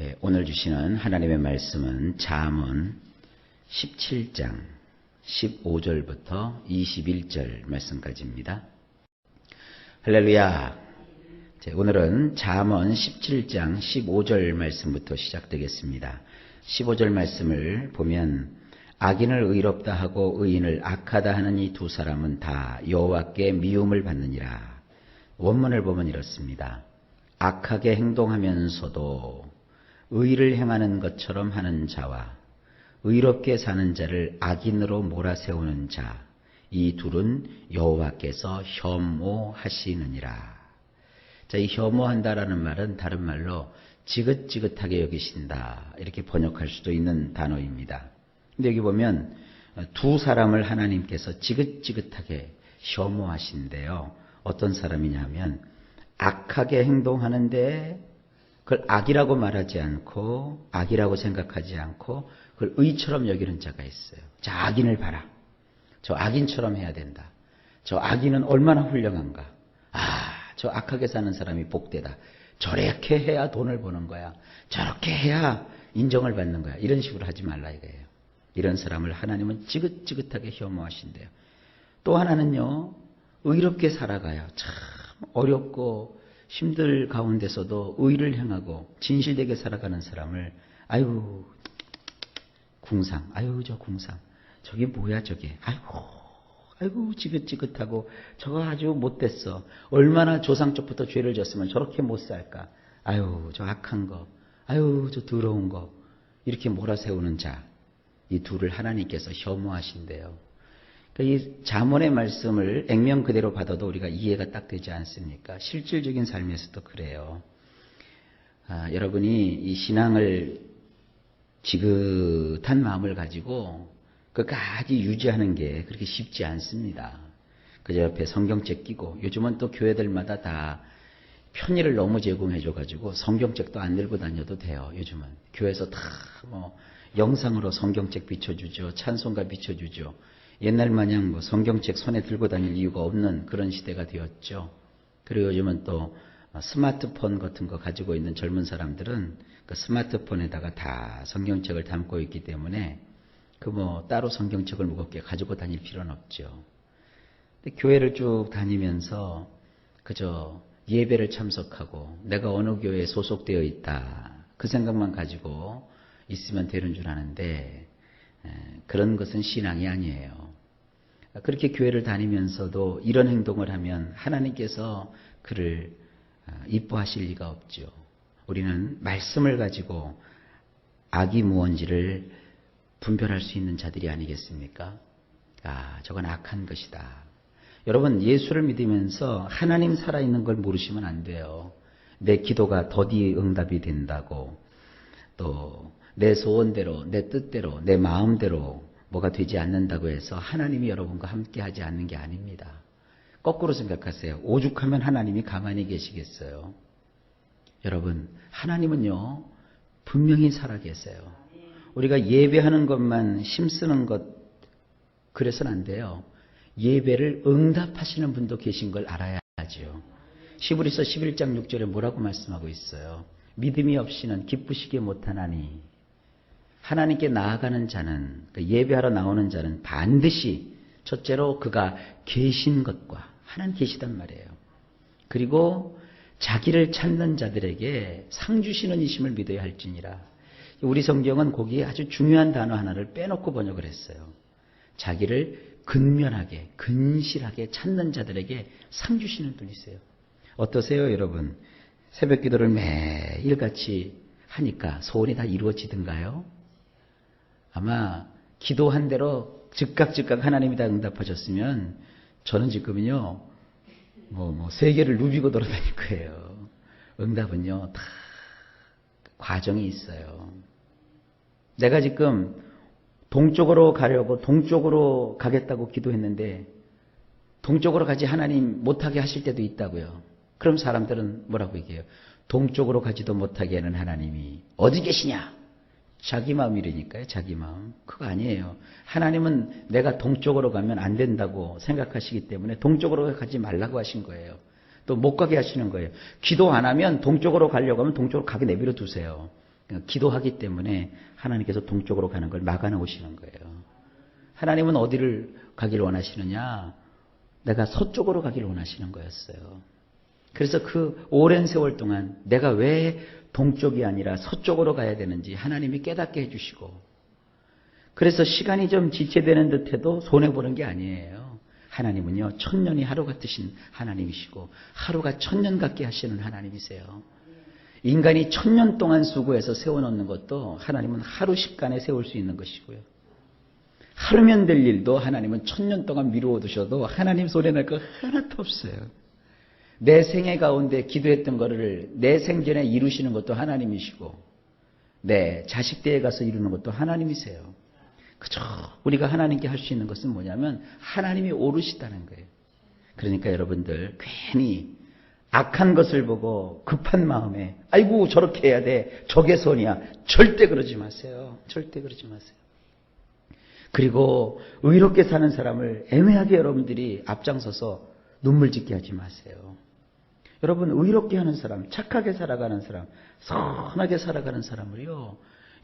예, 오늘 주시는 하나님의 말씀은 잠언 17장 15절부터 21절 말씀까지입니다. 할렐루야. 자, 오늘은 잠언 17장 15절 말씀부터 시작되겠습니다. 15절 말씀을 보면 악인을 의롭다 하고 의인을 악하다 하는 이 두 사람은 다 여호와께 미움을 받느니라. 원문을 보면 이렇습니다. 악하게 행동하면서도 의를 행하는 것처럼 하는 자와 의롭게 사는 자를 악인으로 몰아세우는 자, 이 둘은 여호와께서 혐오하시느니라. 자, 이 혐오한다라는 말은 다른 말로 지긋지긋하게 여기신다. 이렇게 번역할 수도 있는 단어입니다. 근데 여기 보면 두 사람을 하나님께서 지긋지긋하게 혐오하신대요. 어떤 사람이냐면 악하게 행동하는데 그걸 악이라고 말하지 않고 악이라고 생각하지 않고 그걸 의처럼 여기는 자가 있어요. 자, 악인을 봐라. 저 악인처럼 해야 된다. 저 악인은 얼마나 훌륭한가. 아, 저 악하게 사는 사람이 복되다. 저렇게 해야 돈을 버는 거야. 저렇게 해야 인정을 받는 거야. 이런 식으로 하지 말라 이거예요. 이런 사람을 하나님은 지긋지긋하게 혐오하신대요. 또 하나는요, 의롭게 살아가요. 참 어렵고 힘들 가운데서도 의를 행하고 진실되게 살아가는 사람을 아유 궁상 아유 저 궁상. 저게 뭐야 저게? 아이고 아이고 지긋지긋하고 저거 아주 못됐어. 얼마나 조상 쪽부터 죄를 졌으면 저렇게 못 살까? 아유 저 악한 거. 아유 저 더러운 거. 이렇게 몰아세우는 자. 이 둘을 하나님께서 혐오하신대요. 그러니까 이 자문의 말씀을 액면 그대로 받아도 우리가 이해가 딱 되지 않습니까? 실질적인 삶에서도 그래요. 아, 여러분이 이 신앙을 지긋한 마음을 가지고 끝까지 유지하는 게 그렇게 쉽지 않습니다. 그저 옆에 성경책 끼고 요즘은 또 교회들마다 다 편의를 너무 제공해줘가지고 성경책도 안 들고 다녀도 돼요. 요즘은 교회에서 다 뭐 영상으로 성경책 비춰주죠, 찬송가 비춰주죠. 옛날 마냥 뭐 성경책 손에 들고 다닐 이유가 없는 그런 시대가 되었죠. 그리고 요즘은 또 스마트폰 같은 거 가지고 있는 젊은 사람들은 그 스마트폰에다가 다 성경책을 담고 있기 때문에 그 뭐 따로 성경책을 무겁게 가지고 다닐 필요는 없죠. 근데 교회를 쭉 다니면서 그저 예배를 참석하고 내가 어느 교회에 소속되어 있다 그 생각만 가지고 있으면 되는 줄 아는데 그런 것은 신앙이 아니에요. 그렇게 교회를 다니면서도 이런 행동을 하면 하나님께서 그를 이뻐하실 리가 없죠. 우리는 말씀을 가지고 악이 무언지를 분별할 수 있는 자들이 아니겠습니까? 아, 저건 악한 것이다. 여러분, 예수를 믿으면서 하나님 살아있는 걸 모르시면 안 돼요. 내 기도가 더디 응답이 된다고, 또, 내 소원대로, 내 뜻대로, 내 마음대로 뭐가 되지 않는다고 해서 하나님이 여러분과 함께 하지 않는 게 아닙니다. 거꾸로 생각하세요. 오죽하면 하나님이 가만히 계시겠어요. 여러분, 하나님은요, 분명히 살아계세요. 우리가 예배하는 것만 힘쓰는 것, 그래서는 안 돼요. 예배를 응답하시는 분도 계신 걸 알아야지요. 시브리서 11장 6절에 뭐라고 말씀하고 있어요? 믿음이 없이는 기쁘시게 못하나니 하나님께 나아가는 자는 그 예배하러 나오는 자는 반드시 첫째로 그가 계신 것과 하나님 계시단 말이에요. 그리고 자기를 찾는 자들에게 상 주시는 이심을 믿어야 할지니라. 우리 성경은 거기에 아주 중요한 단어 하나를 빼놓고 번역을 했어요. 자기를 근면하게, 근실하게 찾는 자들에게 상 주시는 분이세요. 어떠세요, 여러분? 새벽 기도를 매일 같이 하니까 소원이 다 이루어지던가요? 아마 기도한 대로 즉각 즉각 하나님이 다 응답하셨으면 저는 지금은요, 뭐, 뭐, 세계를 누비고 돌아다닐 거예요. 응답은요, 다 과정이 있어요. 내가 지금 동쪽으로 가려고 동쪽으로 가겠다고 기도했는데, 동쪽으로 가지 하나님 못하게 하실 때도 있다고요. 그럼 사람들은 뭐라고 얘기해요? 동쪽으로 가지도 못하게 하는 하나님이 어디 계시냐? 자기 마음이라니까요, 자기 마음. 그거 아니에요. 하나님은 내가 동쪽으로 가면 안 된다고 생각하시기 때문에 동쪽으로 가지 말라고 하신 거예요. 또 못 가게 하시는 거예요. 기도 안 하면 동쪽으로 가려고 하면 동쪽으로 가게 내버려 두세요. 그러니까 기도하기 때문에 하나님께서 동쪽으로 가는 걸 막아놓으시는 거예요. 하나님은 어디를 가길 원하시느냐? 내가 서쪽으로 가길 원하시는 거였어요. 그래서 그 오랜 세월 동안 내가 왜 동쪽이 아니라 서쪽으로 가야 되는지 하나님이 깨닫게 해주시고, 그래서 시간이 좀 지체되는 듯 해도 손해보는 게 아니에요. 하나님은요, 천년이 하루 같으신 하나님이시고, 하루가 천년 같게 하시는 하나님이세요. 인간이 천년 동안 수고해서 세워놓는 것도 하나님은 하루 십간에 세울 수 있는 것이고요. 하루면 될 일도 하나님은 천년 동안 미루어 두셔도 하나님 소리 날거 하나도 없어요. 내 생애 가운데 기도했던 거를 내 생전에 이루시는 것도 하나님이시고, 내 자식 때에 가서 이루는 것도 하나님이세요. 그죠? 우리가 하나님께 할 수 있는 것은 뭐냐면 하나님이 오르시다는 거예요. 그러니까 여러분들 괜히 악한 것을 보고 급한 마음에 아이고 저렇게 해야 돼. 저게 선이야. 절대 그러지 마세요. 절대 그러지 마세요. 그리고 의롭게 사는 사람을 애매하게 여러분들이 앞장서서 눈물 짓게 하지 마세요. 여러분 의롭게 하는 사람, 착하게 살아가는 사람, 선하게 살아가는 사람을요.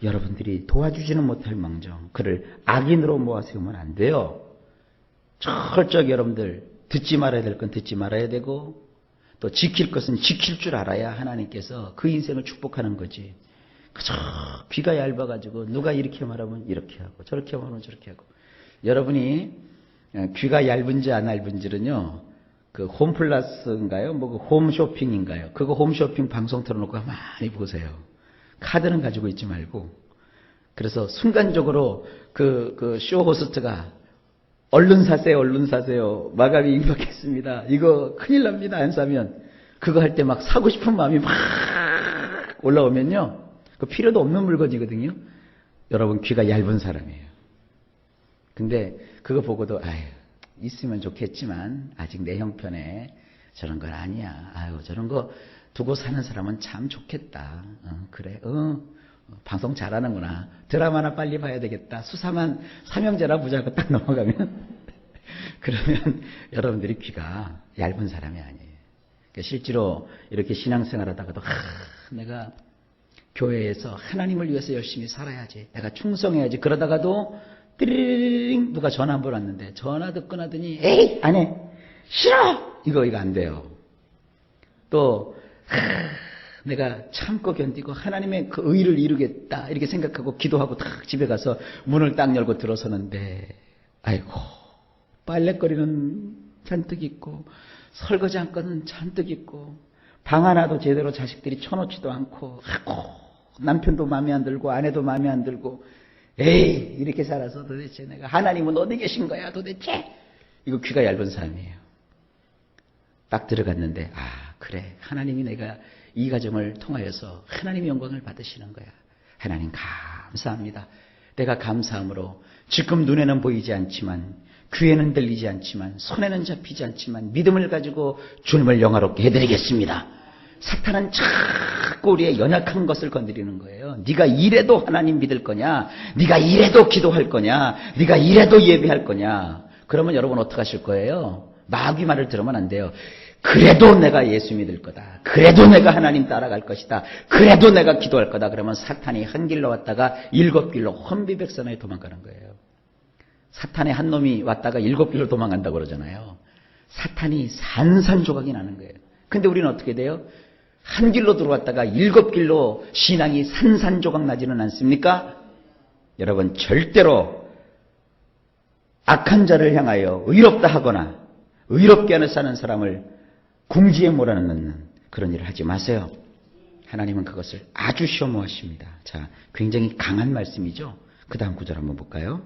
여러분들이 도와주지는 못할 망정 그를 악인으로 모아세우면 안 돼요. 철저히 여러분들 듣지 말아야 될 건 듣지 말아야 되고 또 지킬 것은 지킬 줄 알아야 하나님께서 그 인생을 축복하는 거지. 그저 귀가 얇아가지고 누가 이렇게 말하면 이렇게 하고 저렇게 말하면 저렇게 하고 여러분이 귀가 얇은지 안 얇은지는요 그 홈플러스인가요? 뭐 그 홈쇼핑인가요? 그거 홈쇼핑 방송 틀어놓고 많이 보세요. 카드는 가지고 있지 말고 그래서 순간적으로 그, 그 쇼 호스트가 얼른 사세요, 얼른 사세요. 마감이 임박했습니다. 이거 큰일 납니다. 안 사면. 그거 할 때 막 사고 싶은 마음이 막 올라오면요. 그 필요도 없는 물건이거든요. 여러분 귀가 얇은 사람이에요. 근데 그거 보고도 아유 있으면 좋겠지만 아직 내 형편에 저런 건 아니야. 아유 저런 거 두고 사는 사람은 참 좋겠다. 어, 그래. 어, 방송 잘하는구나. 드라마나 빨리 봐야 되겠다. 수사만 삼형제라 부자고 딱 넘어가면 그러면 여러분들이 귀가 얇은 사람이 아니에요. 그러니까 실제로 이렇게 신앙생활 하다가도 하, 내가 교회에서 하나님을 위해서 열심히 살아야지. 내가 충성해야지. 그러다가도 띠리링 누가 전화 한 번 왔는데 전화 듣고 나더니 에이 안 해. 싫어. 이거 이거 안 돼요. 또 하, 내가 참고 견디고 하나님의 그 의를 이루겠다 이렇게 생각하고 기도하고 딱 집에 가서 문을 딱 열고 들어서는데 아이고 빨래거리는 잔뜩 있고 설거지 한 건은 잔뜩 있고 방 하나도 제대로 자식들이 쳐놓지도 않고 아이고 남편도 마음에 안 들고 아내도 마음에 안 들고 에이 이렇게 살아서 도대체 내가 하나님은 어디 계신 거야 도대체? 이거 귀가 얇은 사람이에요. 딱 들어갔는데 아 그래. 하나님이 내가 이 가정을 통하여서 하나님의 영광을 받으시는 거야. 하나님 감사합니다. 내가 감사함으로 지금 눈에는 보이지 않지만 귀에는 들리지 않지만 손에는 잡히지 않지만 믿음을 가지고 주님을 영화롭게 해드리겠습니다 사탄은 자꾸 우리의 연약한 것을 건드리는 거예요. 네가 이래도 하나님 믿을 거냐? 네가 이래도 기도할 거냐? 네가 이래도 예배할 거냐? 그러면 여러분 어떻게 하실 거예요? 마귀 말을 들으면 안 돼요. 그래도 내가 예수 믿을 거다. 그래도 내가 하나님 따라갈 것이다. 그래도 내가 기도할 거다. 그러면 사탄이 한 길로 왔다가 일곱 길로 혼비백산에 도망가는 거예요. 사탄의 한 놈이 왔다가 일곱 길로 도망간다고 그러잖아요. 사탄이 산산조각이 나는 거예요. 근데 우리는 어떻게 돼요? 한 길로 들어왔다가 일곱 길로 신앙이 산산조각 나지는 않습니까? 여러분 절대로 악한 자를 향하여 의롭다 하거나 의롭게 하는 사는 사람을 궁지에 몰아넣는 그런 일을 하지 마세요. 하나님은 그것을 아주 시험하십니다. 자, 굉장히 강한 말씀이죠. 그 다음 구절 한번 볼까요?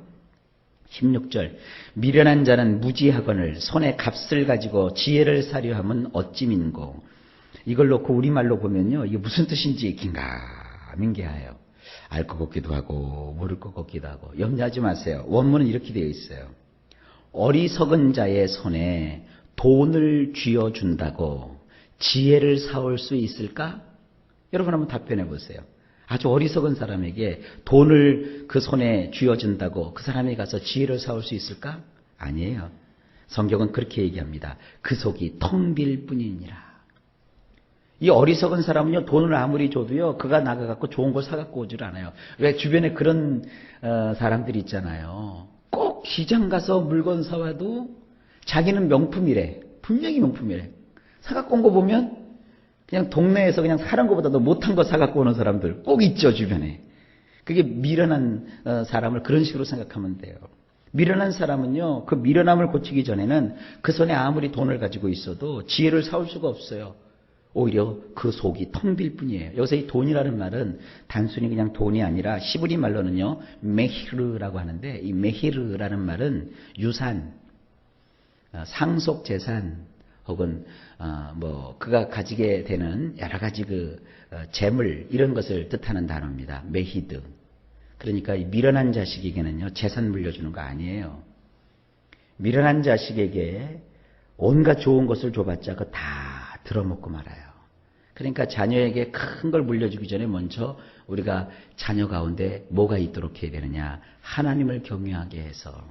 16절 미련한 자는 무지하거늘 손에 값을 가지고 지혜를 사려 함은 어찌 민고 이걸 놓고 우리말로 보면요. 이게 무슨 뜻인지 긴가민게하여. 알것 같기도 하고 모를 것 같기도 하고 염려하지 마세요. 원문은 이렇게 되어 있어요. 어리석은 자의 손에 돈을 쥐어준다고 지혜를 사올 수 있을까? 여러분 한번 답변해 보세요. 아주 어리석은 사람에게 돈을 그 손에 쥐어준다고 그 사람이 가서 지혜를 사올 수 있을까? 아니에요. 성경은 그렇게 얘기합니다. 그 속이 텅 빌 뿐이니라. 이 어리석은 사람은요, 돈을 아무리 줘도요, 그가 나가갖고 좋은 걸 사갖고 오질 않아요. 왜 주변에 그런, 어, 사람들이 있잖아요. 꼭 시장 가서 물건 사와도 자기는 명품이래. 분명히 명품이래. 사갖고 온 거 보면 그냥 동네에서 그냥 사는 것보다도 못한 거 사갖고 오는 사람들 꼭 있죠, 주변에. 그게 미련한 어, 사람을 그런 식으로 생각하면 돼요. 미련한 사람은요, 그 미련함을 고치기 전에는 그 손에 아무리 돈을 가지고 있어도 지혜를 사올 수가 없어요. 오히려 그 속이 텅 빌 뿐이에요. 여기서 이 돈이라는 말은 단순히 그냥 돈이 아니라 시브리 말로는요, 메히르라고 하는데 이 메히르라는 말은 유산, 어, 상속 재산 혹은 어, 뭐 그가 가지게 되는 여러 가지 그 어, 재물 이런 것을 뜻하는 단어입니다. 메히드. 그러니까 이 미련한 자식에게는요 재산 물려주는 거 아니에요. 미련한 자식에게 온갖 좋은 것을 줘봤자 그거 다 들어먹고 말아요. 그러니까 자녀에게 큰 걸 물려주기 전에 먼저 우리가 자녀 가운데 뭐가 있도록 해야 되느냐 하나님을 경외하게 해서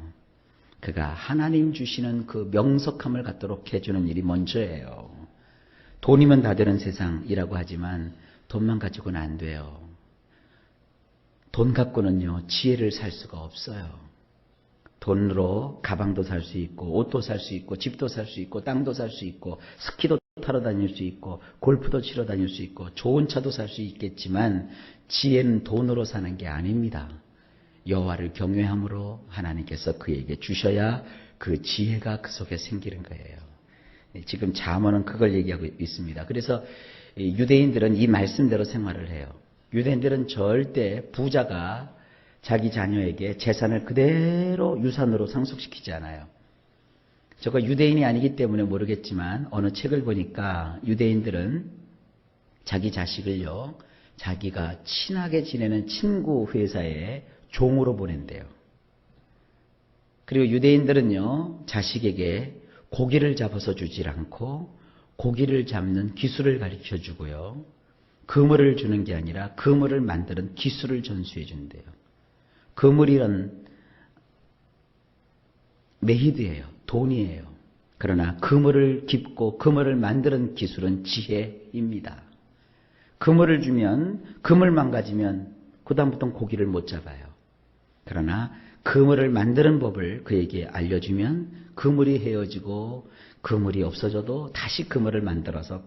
그가 하나님 주시는 그 명석함을 갖도록 해주는 일이 먼저예요. 돈이면 다 되는 세상이라고 하지만 돈만 가지고는 안 돼요. 돈 갖고는요, 지혜를 살 수가 없어요. 돈으로 가방도 살 수 있고, 옷도 살 수 있고, 집도 살 수 있고, 땅도 살 수 있고, 스키도 타러 다닐 수 있고, 골프도 치러 다닐 수 있고, 좋은 차도 살 수 있겠지만, 지혜는 돈으로 사는 게 아닙니다. 여호와를 경외함으로 하나님께서 그에게 주셔야 그 지혜가 그 속에 생기는 거예요. 네, 지금 자문은 그걸 얘기하고 있습니다. 그래서 유대인들은 이 말씀대로 생활을 해요. 유대인들은 절대 부자가 자기 자녀에게 재산을 그대로 유산으로 상속시키지 않아요. 저거 유대인이 아니기 때문에 모르겠지만 어느 책을 보니까 유대인들은 자기 자식을요, 자기가 친하게 지내는 친구 회사에 종으로 보낸대요. 그리고 유대인들은요, 자식에게 고기를 잡아서 주질 않고 고기를 잡는 기술을 가르쳐 주고요. 그물을 주는 게 아니라 그물을 만드는 기술을 전수해 준대요. 그물이란 메히드예요. 돈이에요. 그러나 그물을 깁고 그물을 만드는 기술은 지혜입니다. 그물을 주면 그물 망가지면 그다음부터는 고기를 못 잡아요. 그러나 그물을 만드는 법을 그에게 알려주면 그물이 헤어지고 그물이 없어져도 다시 그물을 만들어서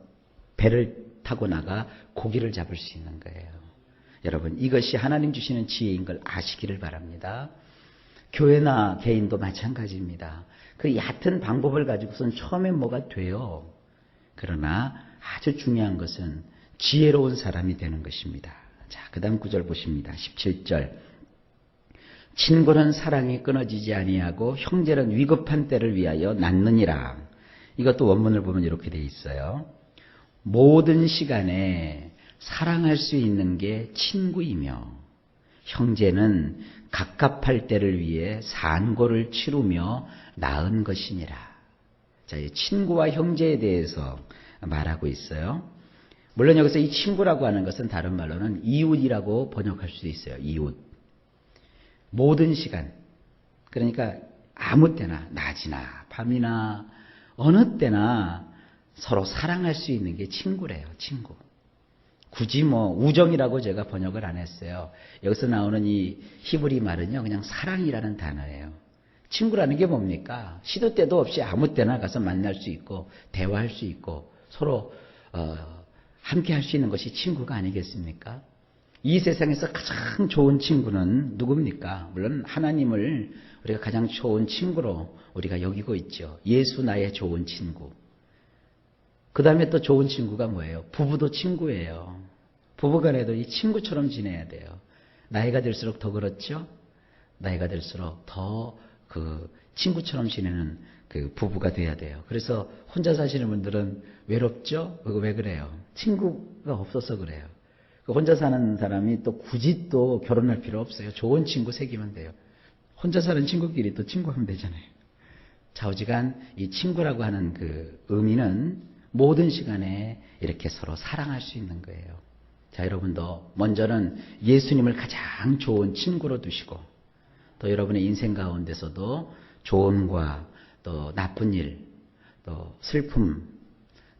배를 타고 나가 고기를 잡을 수 있는 거예요. 여러분, 이것이 하나님 주시는 지혜인 걸 아시기를 바랍니다. 교회나 개인도 마찬가지입니다. 그 얕은 방법을 가지고선 처음엔 뭐가 돼요. 그러나 아주 중요한 것은 지혜로운 사람이 되는 것입니다. 자, 그 다음 구절 보십니다. 17절. 친구는 사랑이 끊어지지 아니하고 형제는 위급한 때를 위하여 낳느니라. 이것도 원문을 보면 이렇게 돼 있어요. 모든 시간에 사랑할 수 있는 게 친구이며 형제는 갑갑할 때를 위해 산고를 치르며 낳은 것이니라. 자, 친구와 형제에 대해서 말하고 있어요. 물론 여기서 이 친구라고 하는 것은 다른 말로는 이웃이라고 번역할 수도 있어요. 이웃. 모든 시간. 그러니까 아무 때나, 낮이나, 밤이나, 어느 때나 서로 사랑할 수 있는 게 친구래요, 친구. 굳이 뭐 우정이라고 제가 번역을 안 했어요. 여기서 나오는 이 히브리 말은요, 그냥 사랑이라는 단어예요. 친구라는 게 뭡니까? 시도 때도 없이 아무 때나 가서 만날 수 있고, 대화할 수 있고, 서로, 어, 함께 할 수 있는 것이 친구가 아니겠습니까? 이 세상에서 가장 좋은 친구는 누굽니까? 물론 하나님을 우리가 가장 좋은 친구로 우리가 여기고 있죠. 예수 나의 좋은 친구. 그 다음에 또 좋은 친구가 뭐예요? 부부도 친구예요. 부부간에도 이 친구처럼 지내야 돼요. 나이가 들수록 더 그렇죠? 나이가 들수록 더 그 친구처럼 지내는 그 부부가 돼야 돼요. 그래서 혼자 사시는 분들은 외롭죠? 그거 왜 그래요? 친구가 없어서 그래요. 그 혼자 사는 사람이 또 굳이 또 결혼할 필요 없어요. 좋은 친구 새기면 돼요. 혼자 사는 친구끼리 또 친구하면 되잖아요. 좌우지간 이 친구라고 하는 그 의미는 모든 시간에 이렇게 서로 사랑할 수 있는 거예요. 자, 여러분도 먼저는 예수님을 가장 좋은 친구로 두시고 또 여러분의 인생 가운데서도 좋은과 또 나쁜 일, 또 슬픔,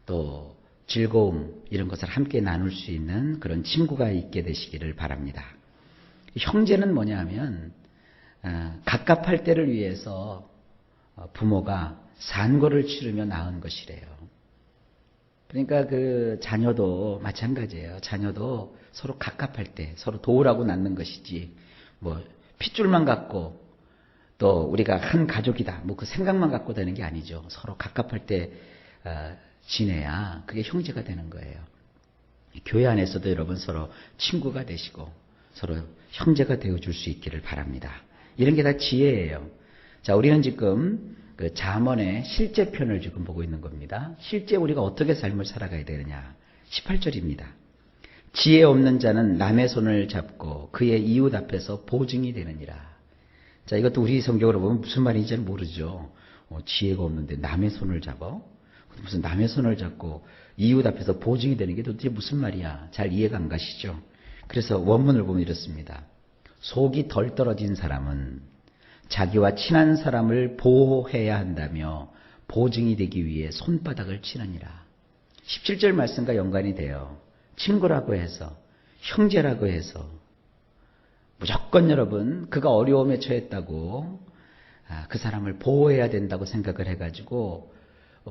또 즐거움 이런 것을 함께 나눌 수 있는 그런 친구가 있게 되시기를 바랍니다. 형제는 뭐냐면 어, 갑갑할 때를 위해서 어, 부모가 산고를 치르며 낳은 것이래요. 그러니까 그 자녀도 마찬가지예요. 자녀도 서로 갑갑할 때 서로 도우라고 낳는 것이지 뭐 핏줄만 갖고 또 우리가 한 가족이다 뭐 그 생각만 갖고 되는 게 아니죠. 서로 갑갑할 때 어, 지내야 그게 형제가 되는 거예요. 교회 안에서도 여러분 서로 친구가 되시고 서로 형제가 되어 줄 수 있기를 바랍니다. 이런 게 다 지혜예요. 자, 우리는 지금 그 잠언의 실제 편을 지금 보고 있는 겁니다. 실제 우리가 어떻게 삶을 살아가야 되느냐. 18절입니다. 지혜 없는 자는 남의 손을 잡고 그의 이웃 앞에서 보증이 되느니라. 자, 이것도 우리 성경으로 보면 무슨 말인지 잘 모르죠. 어, 지혜가 없는데 남의 손을 잡아? 무슨 남의 손을 잡고 이웃 앞에서 보증이 되는 게 도대체 무슨 말이야? 잘 이해가 안 가시죠? 그래서 원문을 보면 이렇습니다. 속이 덜 떨어진 사람은 자기와 친한 사람을 보호해야 한다며 보증이 되기 위해 손바닥을 치느니라. 17절 말씀과 연관이 돼요. 친구라고 해서, 형제라고 해서, 무조건 여러분, 그가 어려움에 처했다고, 아, 그 사람을 보호해야 된다고 생각을 해가지고,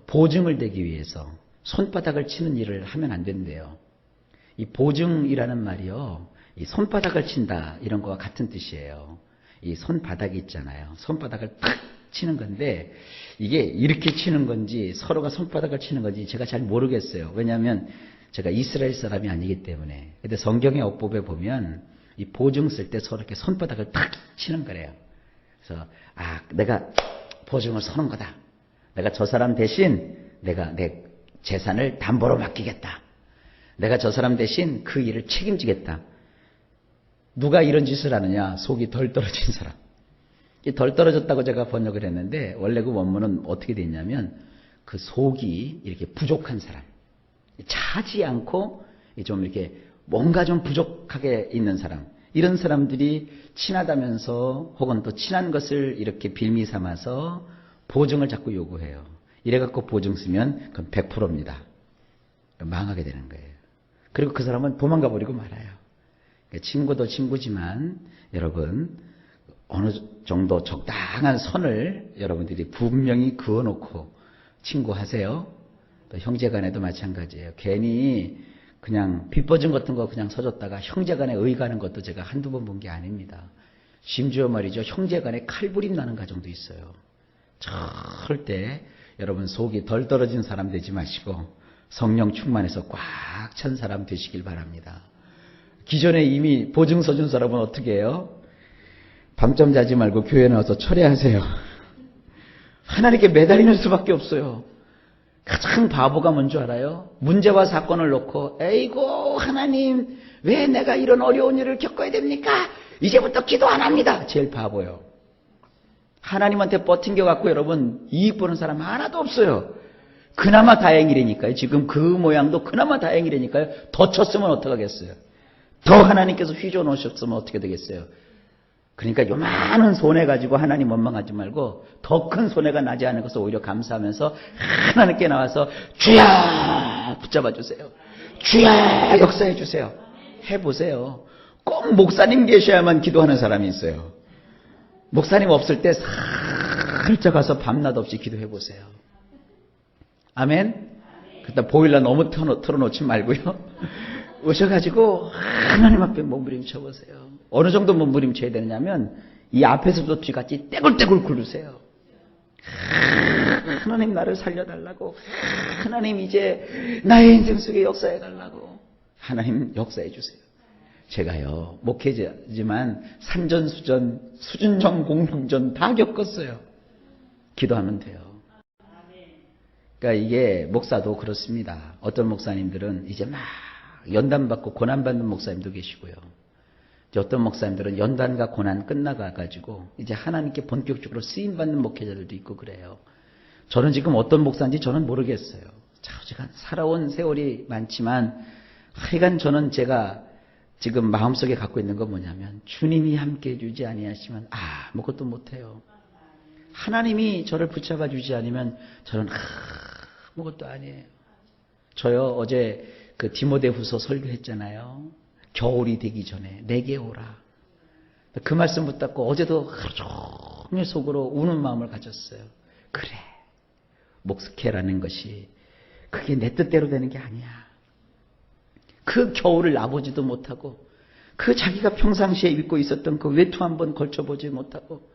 보증을 되기 위해서 손바닥을 치는 일을 하면 안 된대요. 이 보증이라는 말이요. 이 손바닥을 친다 이런 거와 같은 뜻이에요. 이 손바닥이 있잖아요. 손바닥을 탁 치는 건데 이게 이렇게 치는 건지 서로가 손바닥을 치는 건지 제가 잘 모르겠어요. 왜냐하면 제가 이스라엘 사람이 아니기 때문에. 근데 성경의 어법에 보면 이 보증 쓸 때 서로 이렇게 손바닥을 탁 치는 거래요. 그래서 아 내가 보증을 서는 거다. 내가 저 사람 대신 내가 내 재산을 담보로 맡기겠다. 내가 저 사람 대신 그 일을 책임지겠다. 누가 이런 짓을 하느냐? 속이 덜 떨어진 사람. 이덜 떨어졌다고 제가 번역을 했는데 원래 그 원문은 어떻게 돼 있냐면 그 속이 이렇게 부족한 사람. 차지 않고 좀 이렇게 뭔가 좀 부족하게 있는 사람. 이런 사람들이 친하다면서 혹은 또 친한 것을 이렇게 빌미 삼아서 보증을 자꾸 요구해요. 이래갖고 보증 쓰면 그건 100%입니다. 망하게 되는 거예요. 그리고 그 사람은 도망가 버리고 말아요. 친구도 친구지만 여러분 어느 정도 적당한 선을 여러분들이 분명히 그어놓고 친구하세요. 또 형제간에도 마찬가지예요. 괜히 그냥 빚버진 같은 거 그냥 서줬다가 형제간에 의가는 것도 제가 한두 번 본 게 아닙니다. 심지어 말이죠. 형제간에 칼부림 나는 가정도 있어요. 절대 여러분 속이 덜 떨어진 사람 되지 마시고 성령 충만해서 꽉 찬 사람 되시길 바랍니다. 기존에 이미 보증 서준 사람은 어떻게 해요? 밤잠 자지 말고 교회 나와서 철회하세요. 하나님께 매달리는 수밖에 없어요. 가장 바보가 뭔지 알아요? 문제와 사건을 놓고 에이고 하나님 왜 내가 이런 어려운 일을 겪어야 됩니까? 이제부터 기도 안 합니다. 제일 바보요. 하나님한테 버틴겨 갖고 여러분 이익 보는 사람 하나도 없어요. 그나마 다행이라니까요. 지금 그 모양도 그나마 다행이라니까요. 더 쳤으면 어떡하겠어요. 더 하나님께서 휘저 놓으셨으면 어떻게 되겠어요. 그러니까 요만한 손해 가지고 하나님 원망하지 말고 더 큰 손해가 나지 않은 것을 오히려 감사하면서 하나님께 나와서 주야 붙잡아 주세요. 주야 역사해 주세요. 해보세요. 꼭 목사님 계셔야만 기도하는 사람이 있어요. 목사님 없을 때 살짝 가서 밤낮 없이 기도해 보세요. 아멘? 그다 보일러 너무 틀어놓지 말고요. 오셔가지고 하나님 앞에 몸부림쳐 보세요. 어느 정도 몸부림쳐야 되느냐면 이 앞에서도 쥐같이 떼굴떼굴 굴르세요. 하나님 나를 살려달라고 하나님 이제 나의 인생 속에 역사해 달라고 하나님 역사해 주세요. 제가요 목회자지만 산전수전 수준전 공중전 다 겪었어요. 기도하면 돼요. 그러니까 이게 목사도 그렇습니다. 어떤 목사님들은 이제 막 연단받고 고난받는 목사님도 계시고요. 어떤 목사님들은 연단과 고난 끝나가가지고 이제 하나님께 본격적으로 쓰임받는 목회자들도 있고 그래요. 저는 지금 어떤 목사인지 저는 모르겠어요. 제가 살아온 세월이 많지만 하여간 저는 제가 지금 마음속에 갖고 있는 건 뭐냐면 주님이 함께 해주지 아니하시면 아무것도 못해요. 하나님이 저를 붙잡아 주지 않으면 저는 아무것도 아니에요. 저요 어제 그 디모데후서 설교했잖아요. 겨울이 되기 전에 내게 오라. 그 말씀 붙잡고 어제도 하루 종일 속으로 우는 마음을 가졌어요. 그래. 목스케라는 것이 그게 내 뜻대로 되는 게 아니야. 그 겨울을 나보지도 못하고 그 자기가 평상시에 입고 있었던 그 외투 한번 걸쳐보지 못하고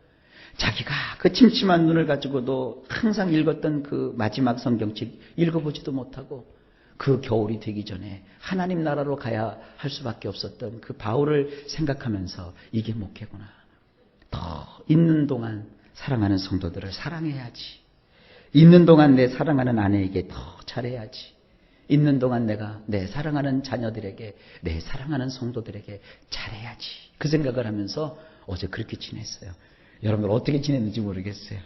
자기가 그 침침한 눈을 가지고도 항상 읽었던 그 마지막 성경책 읽어보지도 못하고 그 겨울이 되기 전에 하나님 나라로 가야 할 수밖에 없었던 그 바울을 생각하면서 이게 목회구나. 더 있는 동안 사랑하는 성도들을 사랑해야지. 있는 동안 내 사랑하는 아내에게 더 잘해야지. 있는 동안 내가 내 사랑하는 자녀들에게, 내 사랑하는 성도들에게 잘해야지. 그 생각을 하면서 어제 그렇게 지냈어요. 여러분들 어떻게 지냈는지 모르겠어요.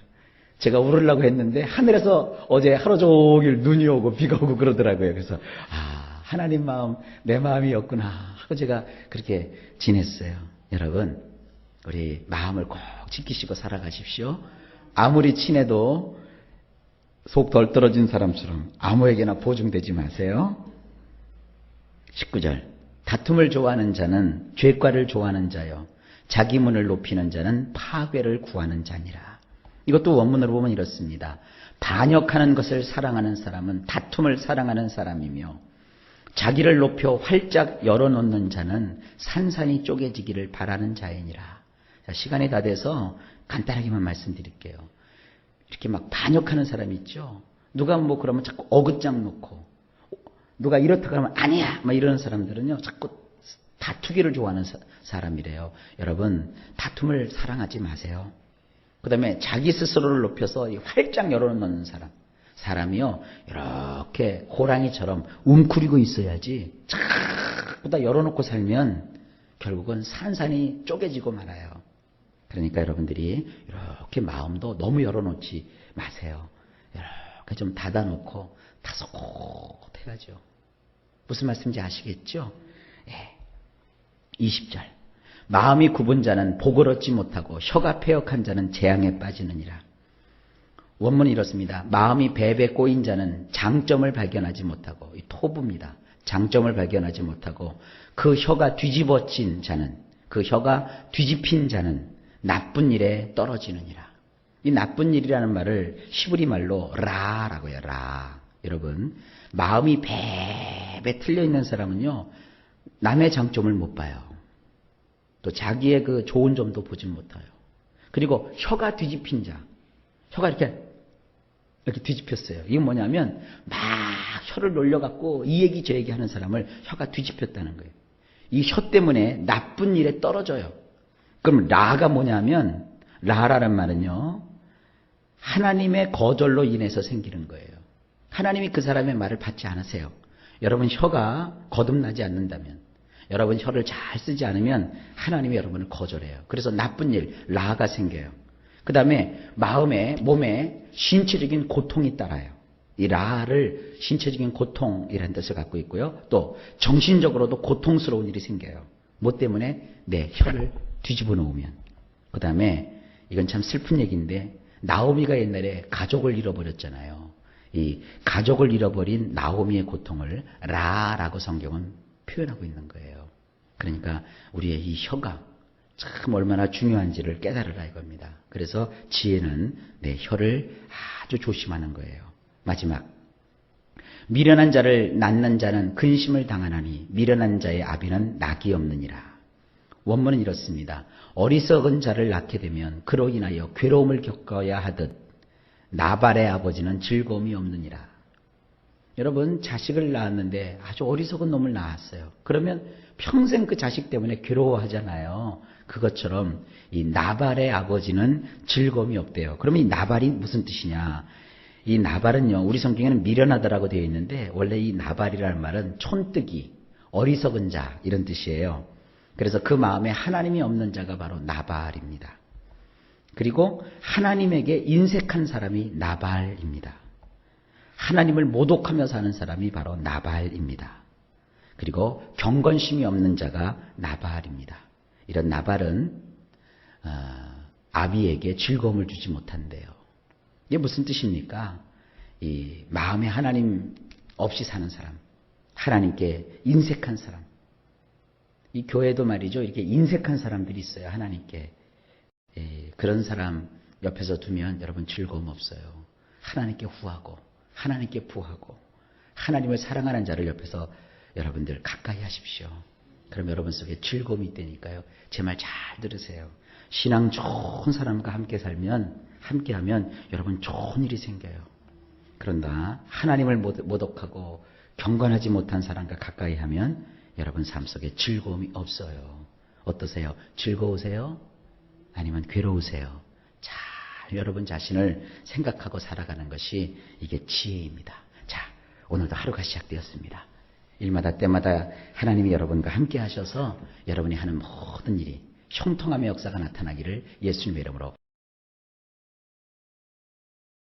제가 울으려고 했는데 하늘에서 어제 하루 종일 눈이 오고 비가 오고 그러더라고요. 그래서 아 하나님 마음 내 마음이었구나 하고 제가 그렇게 지냈어요. 여러분 우리 마음을 꼭 지키시고 살아가십시오. 아무리 친해도 속 덜 떨어진 사람처럼 아무에게나 보증되지 마세요. 19절 다툼을 좋아하는 자는 죄과를 좋아하는 자요 자기 문을 높이는 자는 파괴를 구하는 자니라. 이것도 원문으로 보면 이렇습니다. 반역하는 것을 사랑하는 사람은 다툼을 사랑하는 사람이며 자기를 높여 활짝 열어놓는 자는 산산이 쪼개지기를 바라는 자이니라. 자, 시간이 다 돼서 간단하게만 말씀드릴게요. 이렇게 막 반역하는 사람이 있죠. 누가 뭐 그러면 자꾸 어긋장 놓고 누가 이렇다 그러면 아니야 막 이러는 사람들은요 자꾸 다투기를 좋아하는 사, 람이래요 여러분 다툼을 사랑하지 마세요. 그 다음에 자기 스스로를 높여서 활짝 열어놓는 사람. 사람이요, 이렇게 호랑이처럼 웅크리고 있어야지, 자꾸 다 열어놓고 살면 결국은 산산이 쪼개지고 말아요. 그러니까 여러분들이 이렇게 마음도 너무 열어놓지 마세요. 이렇게 좀 닫아놓고 다소곳 해가죠. 무슨 말씀인지 아시겠죠? 예. 20절. 마음이 굽은 자는 복을 얻지 못하고 혀가 폐역한 자는 재앙에 빠지느니라. 원문이 이렇습니다. 마음이 배배 꼬인 자는 장점을 발견하지 못하고 토부입니다. 장점을 발견하지 못하고 그 혀가 뒤집어진 자는 그 혀가 뒤집힌 자는 나쁜 일에 떨어지느니라. 이 나쁜 일이라는 말을 히브리 말로 라라고 해요. 라. 여러분 마음이 배배 틀려 있는 사람은요 남의 장점을 못 봐요. 또 자기의 그 좋은 점도 보지 못해요. 그리고 혀가 뒤집힌 자. 혀가 이렇게 이렇게 뒤집혔어요. 이건 뭐냐면 막 혀를 놀려갖고 이 얘기 저 얘기 하는 사람을 혀가 뒤집혔다는 거예요. 이 혀 때문에 나쁜 일에 떨어져요. 그럼 라가 뭐냐면 라라는 말은요. 하나님의 거절로 인해서 생기는 거예요. 하나님이 그 사람의 말을 받지 않으세요. 여러분 혀가 거듭나지 않는다면 여러분 혀를 잘 쓰지 않으면 하나님이 여러분을 거절해요. 그래서 나쁜 일, 라가 생겨요. 그 다음에 마음에, 몸에 신체적인 고통이 따라요. 이 라를 신체적인 고통이라는 뜻을 갖고 있고요. 또 정신적으로도 고통스러운 일이 생겨요. 뭐 때문에? 내 혀를 뒤집어 놓으면. 그 다음에 이건 참 슬픈 얘기인데 나오미가 옛날에 가족을 잃어버렸잖아요. 이 가족을 잃어버린 나오미의 고통을 라라고 성경은 표현하고 있는 거예요. 그러니까 우리의 이 혀가 참 얼마나 중요한지를 깨달으라 이겁니다. 그래서 지혜는 내 혀를 아주 조심하는 거예요. 마지막. 미련한 자를 낳는 자는 근심을 당하나니 미련한 자의 아비는 낙이 없느니라. 원문은 이렇습니다. 어리석은 자를 낳게 되면 그로 인하여 괴로움을 겪어야 하듯 나발의 아버지는 즐거움이 없느니라. 여러분 자식을 낳았는데 아주 어리석은 놈을 낳았어요. 그러면 평생 그 자식 때문에 괴로워하잖아요. 그것처럼 이 나발의 아버지는 즐거움이 없대요. 그러면 이 나발이 무슨 뜻이냐? 이 나발은요, 우리 성경에는 미련하다라고 되어 있는데, 원래 이 나발이라는 말은 촌뜨기, 어리석은 자, 이런 뜻이에요. 그래서 그 마음에 하나님이 없는 자가 바로 나발입니다. 그리고 하나님에게 인색한 사람이 나발입니다. 하나님을 모독하며 사는 사람이 바로 나발입니다. 그리고 경건심이 없는 자가 나발입니다. 이런 나발은 어, 아비에게 즐거움을 주지 못한대요. 이게 무슨 뜻입니까? 이 마음에 하나님 없이 사는 사람, 하나님께 인색한 사람. 이 교회도 말이죠. 이렇게 인색한 사람들이 있어요. 하나님께. 예, 그런 사람 옆에서 두면 여러분 즐거움 없어요. 하나님께 후하고, 하나님께 부하고, 하나님을 사랑하는 자를 옆에서 여러분들 가까이 하십시오. 그럼 여러분 속에 즐거움이 있다니까요. 제 말 잘 들으세요. 신앙 좋은 사람과 함께 살면, 함께 하면 여러분 좋은 일이 생겨요. 그런다. 하나님을 못- 모독하고 경건하지 못한 사람과 가까이 하면 여러분 삶 속에 즐거움이 없어요. 어떠세요? 즐거우세요? 아니면 괴로우세요? 잘 여러분 자신을 생각하고 살아가는 것이 이게 지혜입니다. 자, 오늘도 하루가 시작되었습니다. 일마다 때마다 하나님이 여러분과 함께 하셔서 여러분이 하는 모든 일이 형통함의 역사가 나타나기를 예수님의 이름으로